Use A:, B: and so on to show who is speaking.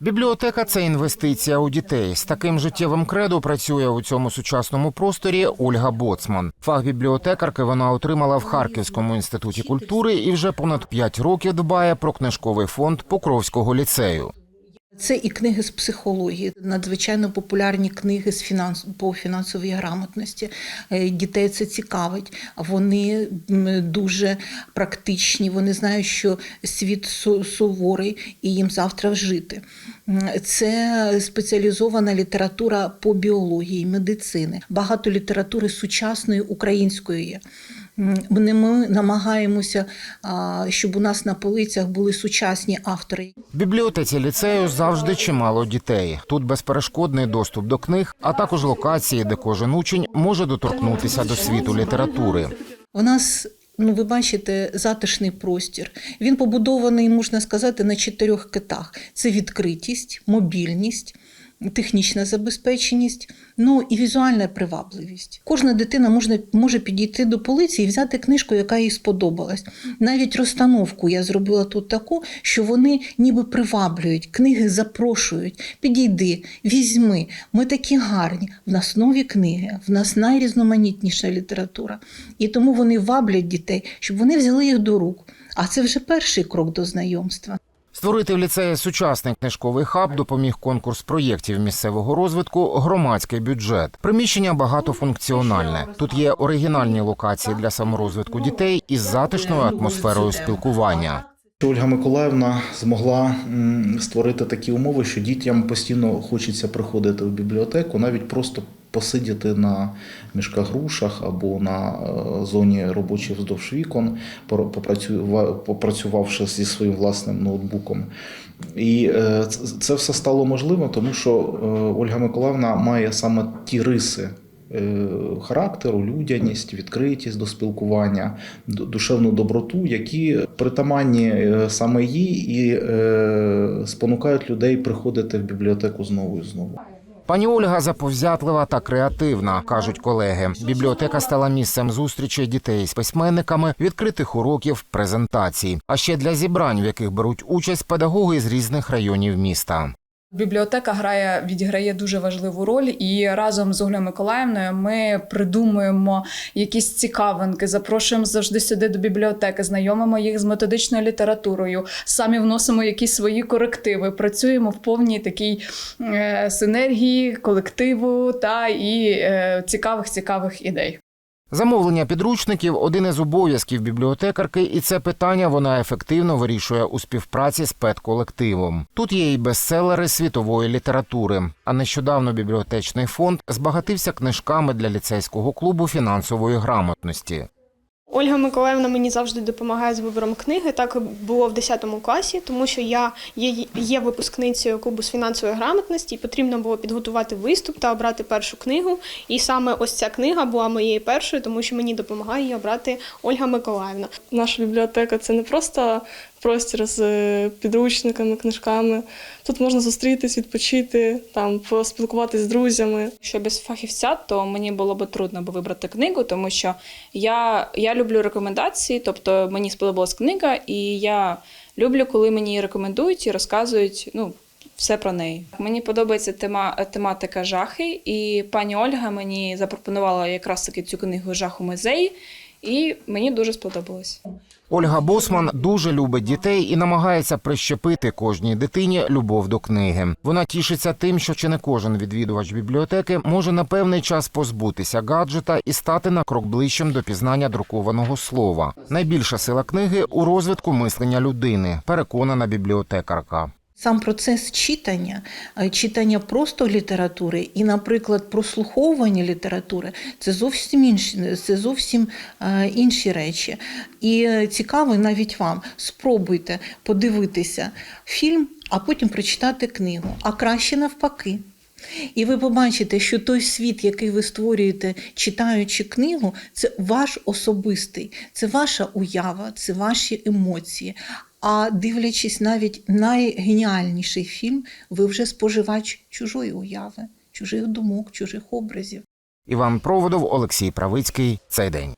A: Бібліотека це інвестиція у дітей. З таким життєвим кредо працює у цьому сучасному просторі Ольга Боцман. Фах бібліотекарки вона отримала в Харківському інституті культури і вже понад 5 років дбає про книжковий фонд Покровського ліцею.
B: Це і книги з психології, надзвичайно популярні книги з фінанс по фінансовій грамотності. Е, Дітей це цікавить. Вони дуже практичні. Вони знають, що світ суворий і їм завтра жити. М, Це спеціалізована література по біології, медицини. Багато літератури сучасної української є. Ми намагаємося, щоб у нас на полицях були сучасні автори.
A: В бібліотеці ліцею завжди чимало дітей. Тут безперешкодний доступ до книг, а також локації, де кожен учень може доторкнутися до світу літератури.
B: У нас, ну ви бачите, затишний простір. Він побудований, можна сказати, на чотирьох китах: це відкритість, мобільність. Технічна забезпеченість, ну і візуальна привабливість. Кожна дитина може, може підійти до полиці і взяти книжку, яка їй сподобалась. Навіть розстановку я зробила тут таку, що вони ніби приваблюють, книги запрошують. Підійди, візьми. Ми такі гарні. В нас нові книги, в нас найрізноманітніша література. І тому вони ваблять дітей, щоб вони взяли їх до рук. А це вже перший крок до знайомства.
A: Створити в ліцеї сучасний книжковий хаб допоміг конкурс проєктів місцевого розвитку Громадський бюджет. Приміщення багатофункціональне. Тут є оригінальні локації для саморозвитку дітей із затишною атмосферою спілкування.
C: Ольга Миколаївна змогла створити такі умови, що дітям постійно хочеться приходити в бібліотеку, навіть просто посидіти на мішках грушах або на е, зоні робочих вздовж вікон, попрацювавши зі своїм власним ноутбуком. І е, це- все стало можливо, тому що е, Ольга Миколаївна має саме ті риси характеру, людяність, відкритість до спілкування, душевну доброту, які притаманні саме їй і спонукають людей приходити в бібліотеку знову і знову.
A: Пані Ольга заповзятлива та креативна, кажуть колеги. Бібліотека стала місцем зустрічі дітей з письменниками, відкритих уроків, презентацій, а ще для зібрань, в яких беруть участь педагоги з різних районів міста.
D: Бібліотека грає відіграє дуже важливу роль, і разом з Оглею Миколаївною ми придумуємо якісь цікавинки, запрошуємо завжди сюди до бібліотеки, знайомимо їх з методичною літературою, самі вносимо якісь свої корективи. Працюємо в повній такій е, синергії колективу та і е, цікавих цікавих ідей.
A: Замовлення підручників один із обов'язків бібліотекарки, і це питання вона ефективно вирішує у співпраці з педколективом. Тут є і бестселери світової літератури. А нещодавно бібліотечний фонд збагатився книжками для ліцейського клубу фінансової грамотності.
E: Ольга Миколаївна мені завжди допомагає з вибором книги. Так було в 10 класі, тому що я є, випускницею клубу з фінансової грамотності, і потрібно було підготувати виступ та обрати першу книгу. І саме ось ця книга була моєю першою, тому що мені допомагає її обрати Ольга Миколаївна.
F: Наша бібліотека це не просто простір з е, підручниками, книжками. Тут можна зустрітись, відпочити, там поспілкуватися з друзями.
G: Що без фахівця, то мені було б трудно би вибрати книгу, тому що я, я люблю рекомендації, тобто мені сподобалась книга, і я люблю, коли мені її рекомендують і розказують ну, все про неї. Мені подобається тема, тематика жахи, і пані Ольга мені запропонувала якраз таки цю книгу Жах у музеї, і мені дуже сподобалось.
A: Ольга Босман дуже любить дітей і намагається прищепити кожній дитині любов до книги. Вона тішиться тим, що чи не кожен відвідувач бібліотеки може на певний час позбутися гаджета і стати на крок ближчим до пізнання друкованого слова. Найбільша сила книги у розвитку мислення людини, переконана бібліотекарка.
B: Сам процес читання, е, читання просто літератури і, наприклад, прослуховування літератури це зовсім інші, це зовсім е, інші речі. І е, цікаво навіть вам спробуйте подивитися фільм, а потім прочитати книгу, а краще навпаки. І ви побачите, що той світ, який ви створюєте, читаючи книгу, це ваш особистий, це ваша уява, це ваші емоції. А дивлячись навіть найгеніальніший фільм, ви вже споживач чужої уяви, чужих думок, чужих образів.
A: Іван Проводов, Олексій Правицький. Цей день.